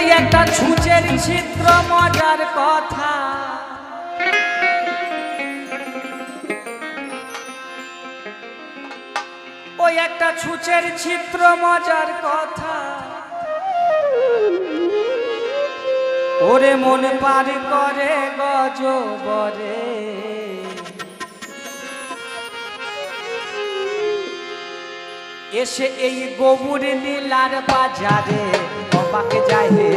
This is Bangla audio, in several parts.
ওই একটা ছুঁচের চিত্র মজার কথা। ওই একটা ছুঁচের চিত্র মজার কথা। ওরে মন পার করে গজবরে। এসে এই গোবুর নীলার বাজারে অবাক যাহে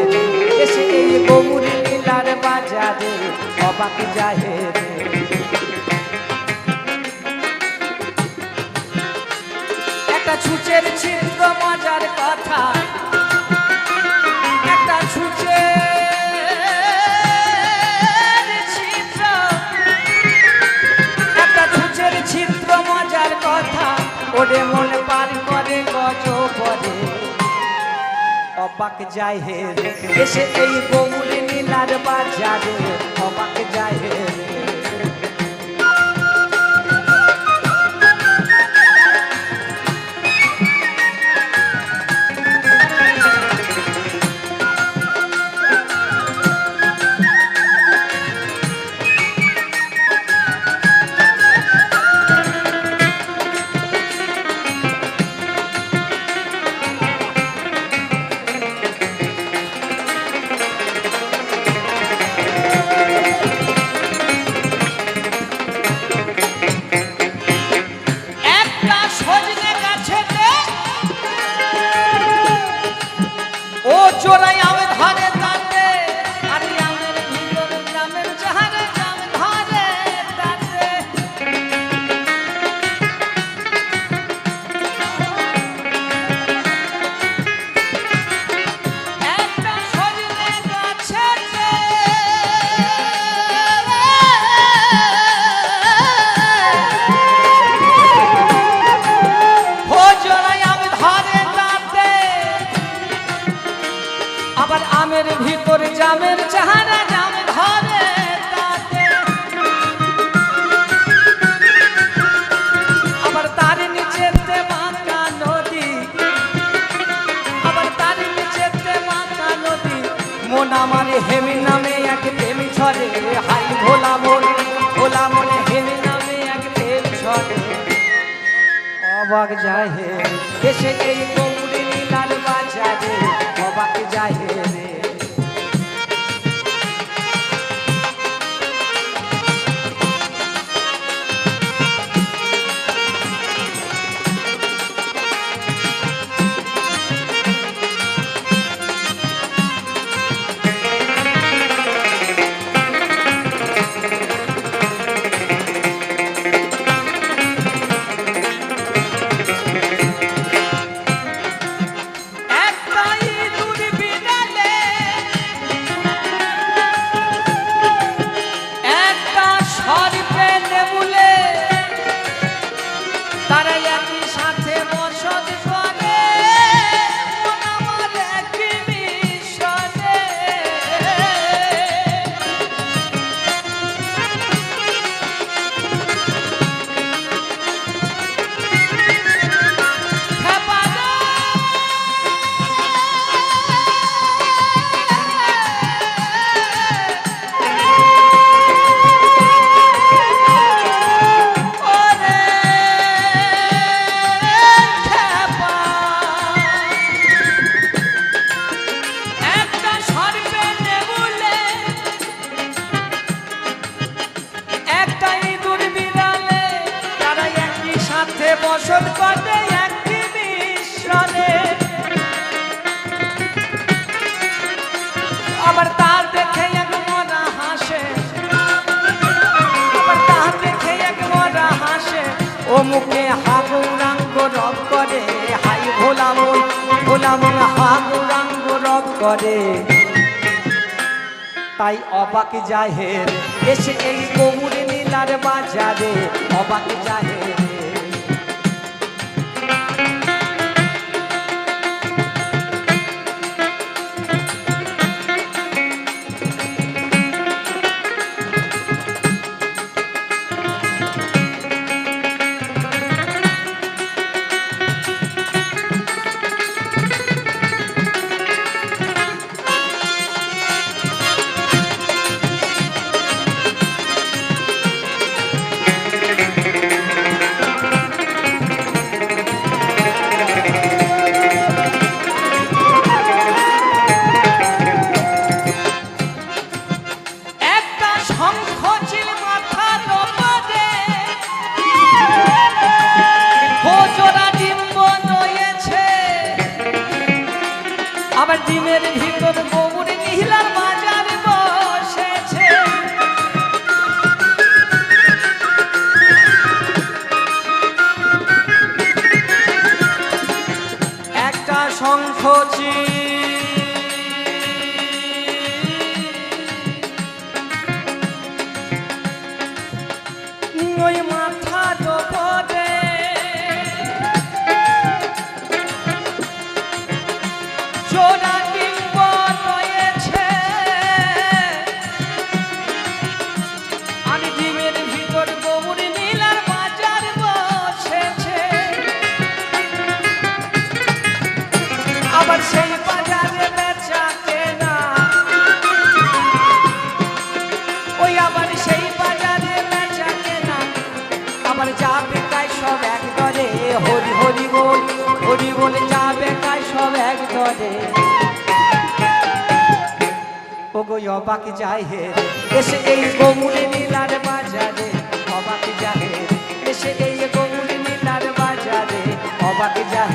এসে এই গোবুর নীলার বাজারে অবাক রে। একটা ছুচের ছিদ্র মজার কথা। অবাক যায় হে এসে এই গৌরে নীলার বাজারে অবাক যায় হে ভিতরে জামের চেহারা, জাম ধরে তাতে। আবার তার নিচেতে মাতা নদী। আবার তার নিচেতে মাতা নদী। মন আমার হেমি নামে এক প্রেমী ছড়ে হাই ভোলা মন, ভোলা মনে হেমি নামে এক প্রেম ছড়ে অবাক যায় হে, এসে এই হাঙ্গুরাঙ্গ রব করে। তাই অবাক জাহের এসে এই গৌর নীলার বাজারে। অবাক জাহের। শঙ্খ ওই মাথা আবার যাবে তাই সব এক দরে হরি হরি বল, হরি বলে যাবে তাই সব এক দরে ও গো অবাক যায় হে এসে এই গৌরে নীলার বাজারে। অবাক যাহে এসে এই গৌরে নীলার বাজারে। অবাক যাহে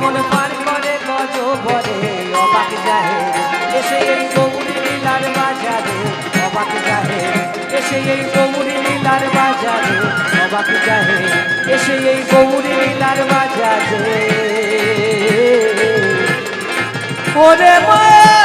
মন পার করে গজ ভরে, অবাক যাহে এসে এই গৌরী লীলার বাজারে, অবাক যাহে এসে এই গৌরী লীলার বাজারে, অবাক যাহে এসে এই গৌরী লীলার বাজারে। ওরে মায়া!